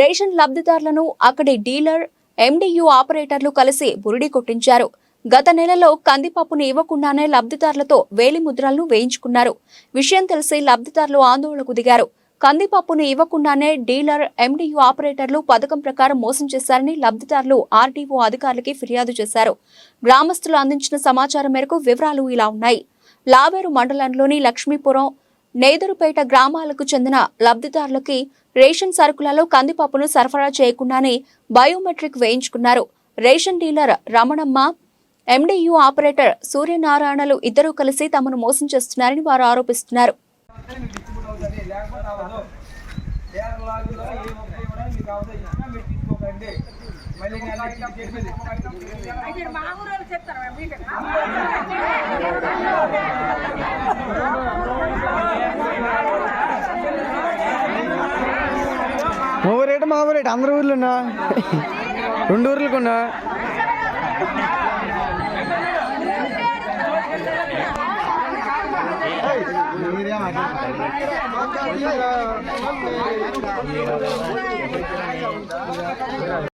Ration లబ్ధిదారులను అక్కడి dealer MDU ఆపరేటర్లు కలిసి బురిడి కొట్టించారు. గత నెలలో కందిపప్పును ఇవ్వకుండానే లబ్ధిదారులతో వేలిముద్రలను వేయించుకున్నారు. విషయం తెలిసి లబ్ధిదారులు ఆందోళనకు దిగారు. కందిపప్పును ఇవ్వకుండానే డీలర్ ఎండియు ఆపరేటర్లు పథకం ప్రకారం మోసం చేశారని లబ్ధిదారులు ఆర్డీఓ అధికారులకి ఫిర్యాదు చేశారు. గ్రామస్తులు అందించిన సమాచారం మేరకు వివరాలు ఇలా ఉన్నాయి. లావేరు మండలంలోని లక్ష్మీపురం నేదురుపేట గ్రామాలకు చెందిన లబ్ధిదారులకి రేషన్ సరుకులలో కందిపప్పును సరఫరా చేయకుండానే biometric వేయించుకున్నారు. Ration dealer Ramanamma MDU operator సూర్యనారాయణలు ఇద్దరూ కలిసి తమను మోసం చేస్తున్నారని వారు ఆరోపిస్తున్నారు. లేకపోతే అవ్వదు ఏఆర్ మా ఊరేట మా ఊరేట అందరు ఊర్లు ఉన్నా? రెండు ఊర్లకు ఉన్నా?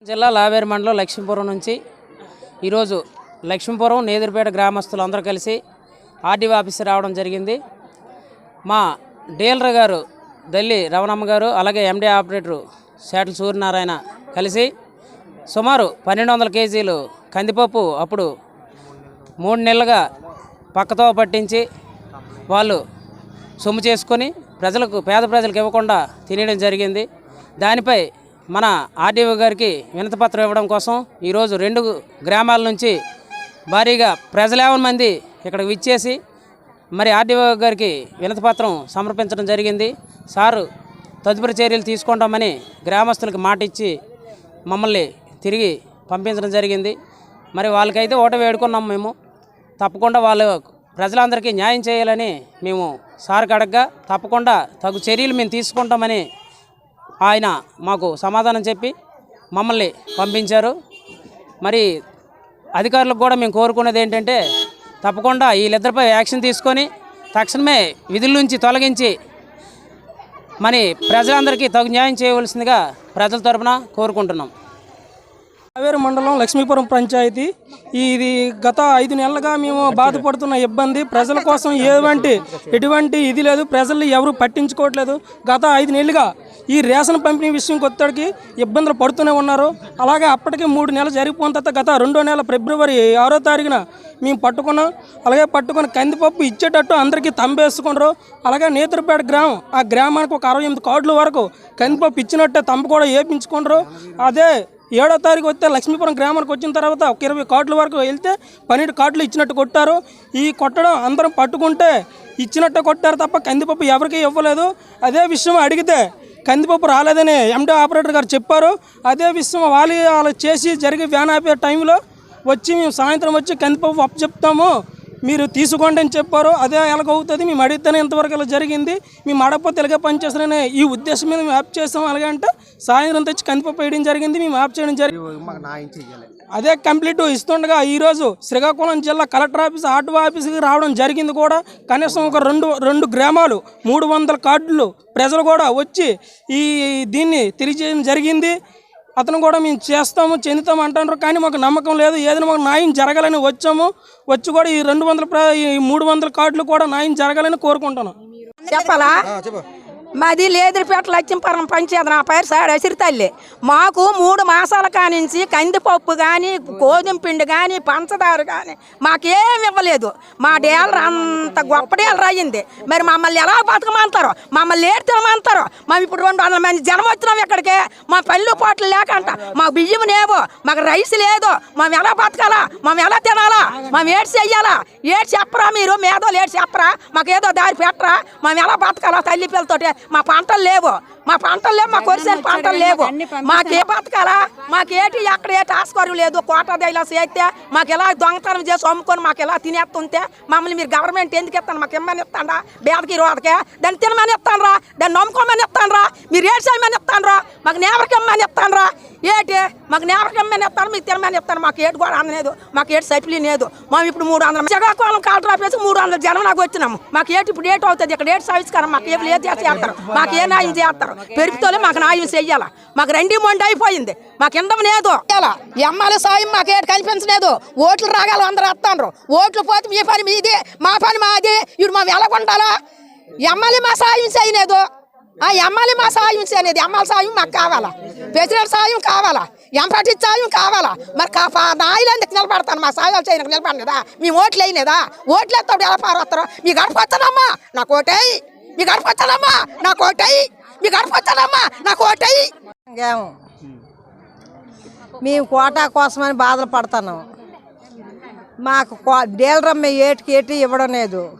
జిల్లా లావేరు మండలం లక్ష్మీపురం నుంచి ఈరోజు లక్ష్మీపురం నేదురుపేట గ్రామస్తులు అందరూ కలిసి ఆర్డీఓ ఆఫీస్ రావడం జరిగింది. మా డీలర్ గారు దల్లి రవణమ్మ గారు అలాగే ఎండీ ఆపరేటరు శాటల్ సూర్యనారాయణ కలిసి సుమారు పన్నెండు వందల కేజీలు కందిపప్పు అప్పుడు మూడు నెలలుగా పక్కతో పట్టించి వాళ్ళు సొమ్ము చేసుకొని ప్రజలకు పేద ప్రజలకు ఇవ్వకుండా తినేయడం జరిగింది. దానిపై మన ఆర్డీఓ గారికి వినతిపత్రం ఇవ్వడం కోసం ఈరోజు రెండు గ్రామాల నుంచి భారీగా ప్రజలేవన మంది ఇక్కడికి విచ్చేసి మరి ఆర్డీఓ గారికి వినతిపత్రం సమర్పించడం జరిగింది. సారు తదుపరి చర్యలు తీసుకుంటామని గ్రామస్తులకు మాట ఇచ్చి మమ్మల్ని తిరిగి పంపించడం జరిగింది. మరి వాళ్ళకైతే ఓట వేడుకున్నాం మేము. తప్పకుండా వాళ్ళు ప్రజలందరికీ న్యాయం చేయాలని మేము సార్ కడగ్గా తప్పకుండా తగు చర్యలు మేము తీసుకుంటామని ఆయన మాకు సమాధానం చెప్పి మమ్మల్ని పంపించారు. మరి అధికారులకు కూడా మేము కోరుకునేది ఏంటంటే తప్పకుండా వీళ్ళిద్దరిపై యాక్షన్ తీసుకొని తక్షణమే విధుల నుంచి తొలగించి మరి ప్రజలందరికీ తగు న్యాయం చేయవలసిందిగా ప్రజల తరపున కోరుకుంటున్నాం. కావేరు మండలం లక్ష్మీపురం పంచాయతీ. ఇది గత ఐదు నెలలుగా మేము బాధపడుతున్న ఇబ్బంది. ప్రజల కోసం ఎటువంటి ఎటువంటి ఇది లేదు. ప్రజలు ఎవరు పట్టించుకోవట్లేదు. గత ఐదు నెలలుగా ఈ రేషన్ పంపిణీ విషయం కొత్తడికి ఇబ్బందులు పడుతూనే ఉన్నారు. అలాగే అప్పటికి మూడు నెలలు జరిగిపోయిన తర్వాత గత రెండో నెల ఫిబ్రవరి ఆరో తారీఖున మేము పట్టుకున్నాం. అలాగే పట్టుకుని కందిపప్పు ఇచ్చేటట్టు అందరికీ తంబేసుకున్నారు అలాగే నేతృపేట గ్రామం ఆ గ్రామానికి ఒక అరవై ఎనిమిది కార్డుల వరకు కందిపప్పు ఇచ్చినట్టే తంప కూడా వేపించుకున్నారు. అదే ఏడో తారీఖు వస్తే లక్ష్మీపురం గ్రామానికి వచ్చిన తర్వాత ఒక ఇరవై కార్డుల వరకు వెళ్తే పన్నెండు కార్డులు ఇచ్చినట్టు కొట్టారు. ఈ కొట్టడం అందరం పట్టుకుంటే ఇచ్చినట్టు కొట్టారు తప్ప కందిపప్పు ఎవరికి ఇవ్వలేదు. అదే విషయం అడిగితే కందిపప్పు రాలేదని ఎండి ఆపరేటర్ గారు చెప్పారు. అదే విషయం వాళ్ళు వాళ్ళు చేసి జరిగి వ్యాన్ ఆపే టైంలో వచ్చి మేము సాయంత్రం వచ్చి కందిపప్పు అప్పు చెప్తాము మీరు తీసుకోండి అని చెప్పారు అదే ఎలాగవుతుంది? మేము అడిగితేనే ఇంతవరకు ఇలా జరిగింది. మేము అడగపోతే ఇలాగే పనిచేస్తారనే ఈ ఉద్దేశం మీద మేము యాప్ చేస్తాం. అలాగే అంటే సాయంత్రం తెచ్చి కందిపప్పు వేయడం జరిగింది. మేము యాప్ చేయడం జరిగింది అదే కంప్లీట్ ఇస్తుండగా ఈరోజు శ్రీకాకుళం జిల్లా కలెక్టర్ ఆఫీస్ ఆటో ఆఫీస్కి రావడం జరిగింది కూడా. కనీసం ఒక రెండు రెండు గ్రామాలు మూడు వందల కార్డులు ప్రజలు కూడా వచ్చి ఈ దీన్ని తెలియజేయడం జరిగింది. అతను కూడా మేము చేస్తాము చెందుతాము అంటున్నారు కానీ మాకు నమ్మకం లేదు. ఏదైనా మాకు న్యాయం జరగాలని వచ్చాము. వచ్చి కూడా ఈ రెండు వందల ప్ర- ఈ మూడు వందల కార్డులు కూడా న్యాయం జరగాలని కోరుకుంటున్నాం. చెప్పాలా? మాది లేదురుపేట లక్ష్మీపురం పంచేది నా పేరు సార్ తల్లి. మాకు మూడు మాసాల కానించి కందిపప్పు కానీ గోధుమ పిండి కానీ పంచదార కానీ మాకేం ఇవ్వలేదు. మా డేలర్ అంత గొప్ప డేలర్ అయ్యింది. మరి మమ్మల్ని ఎలా బతకమంటారు? మమ్మల్ని ఏడు తినమంటారు? మేము ఇప్పుడు రెండు వందల మంది జనం వచ్చినాం ఇక్కడికి. మా పళ్ళు పోట్లు లేకంట. మా బియ్యం లేవు. మాకు రైస్ లేదు. మేము ఎలా బతకాలా? మేము ఎలా తినాలా? మేము ఏడ్చి చెయ్యాలా? ఏడ్చి చెప్పరా మీరు? మేధోలు ఏడ్చి చెప్పరా? మాకు ఏదో దారి పెట్టరా? మేము ఎలా బతకాలా తల్లి పిల్లతోటి? మా పంటలు లేవు. మా పంటలు లేవు మా కొరిసిన పంటలు లేవు. మాకే బతకాలా? మాకేటి ఎక్కడ ఏ ఆస్కారం లేదు కోట ఇలా చేస్తే మాకు ఎలా దొంగతనం చేసి అమ్ముకొని మాకు ఎలా తినేస్తుంటే మమ్మల్ని మీరు గవర్నమెంట్ ఎందుకు ఇస్తాను మాకు ఇమ్మని ఇస్తాడా బేదకి రోదకే? దాన్ని తినమని ఇస్తానరా దాన్ని నమ్ముకోమని ఇస్తానరా మీరు ఏడు చేయమని ఇస్తానరా మాకు నేవరికి ఇమ్మని ఇస్తానరా ఏటి? మాకు నేవరికి ఇమ్మని ఇస్తాను మీకు తినమని ఇస్తాను మాకు ఏటు కూడా అందలేదు మాకు ఏటు సైపులి లేదు. మేము ఇప్పుడు మూడు వందల శ్రీకాకుళం కాలర్ ఆపేసి మూడు వందల జనం నాకు వచ్చినాము. మాకు ఏటి ఇప్పుడు ఏటు అవుతుంది? ఇక్కడ ఏటు సావిస్కారం మాకు ఏమి లేదు చేస్తారు. మాకు ఏ న్యాయం చేస్తారు? పెరుగుతోలే మాకు న్యాయం చెయ్యాల? మాకు రెండు మొండి అయిపోయింది. మాకు ఇండం లేదు. ఎమ్మెల్యే సాయం మాకు ఏడు కనిపించలేదు ఓట్లు రాగాలి అందరూ వస్తాండ్రు ఓట్లు పోతే మీ పని మీది మా పని మాది. ఇప్పుడు మేము ఎలా ఉండాలా ఎమ్మెల్యే మా సాయం చేయలేదు. ఆ ఎమ్మెల్యే మా సాయం చేయలేదు. ఎమ్మెల్యే సాయం మాకు కావాలా? ప్రెసిడెంట్ సాయం కావాలా? ఎంపటి సాయం కావాలా? మరి కా నాయలు ఎందుకు నిలబడతాను మా సాయాలు చేయడానికి నిలబడలేదా? మీ ఓట్లు వేయలేదా? ఓట్లు ఎత్తాడు ఎలా పారొస్తారు మీ గడపొచ్చానమ్మా నాకు ఓటేయి మీ గడపొచ్చానమ్మా నాకు ఓటేయి మీ అర్పించాలమ్మా నాకు ఓటేయి. మేము కోటా కోసమని బాధలు పడుతున్నాం మాకు కో- డీలర్ ఏటికి ఏటి ఇవ్వడం లేదు.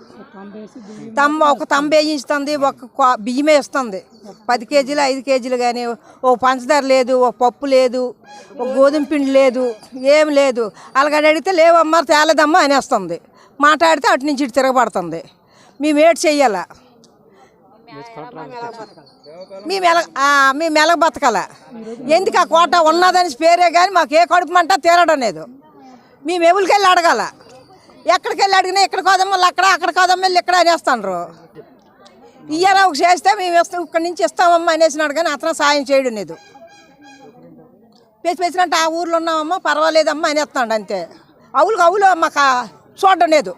తమ్మ ఒక తంబ వేయిస్తుంది ఒక కో- బియ్యమే ఇస్తుంది. పది కేజీలు ఐదు కేజీలు కానీ ఓ పంచదార లేదు ఓ పప్పు లేదు ఒక గోధుమ పిండి లేదు ఏం లేదు. అలాగని అడిగితే లేవమ్మా తేలేదమ్మా అనేస్తుంది. మాట్లాడితే అటు నుంచి ఇటు తిరగబడుతుంది. మేము ఏటి చెయ్యాలా? మేము ఎల ఆ, మేము ఎలగ బతకాల? ఎందుకు ఆ కోట ఉన్నదని పేరే కానీ మాకు ఏ కడుపు మంట తీరడం లేదు. మేము ఎవరికి వెళ్ళి అడగాల? ఎక్కడికి వెళ్ళి అడిగినా ఇక్కడ కోదమ్మ అక్కడ అక్కడ కోదమ్మ వెళ్ళి ఇక్కడ అనేస్తాండ్రు. ఇయ్యాల ఒక చేస్తే మేము ఇస్తాం ఇక్కడి నుంచి ఇస్తామమ్మా అనేసినాడు కానీ అతను సాయం చేయడం లేదు పేసి పేసినట్టు ఆ ఊర్లో ఉన్నామమ్మా పర్వాలేదమ్మా అనేస్తాడు అంతే. అవులు అవులు మాకు చూడడం లేదు.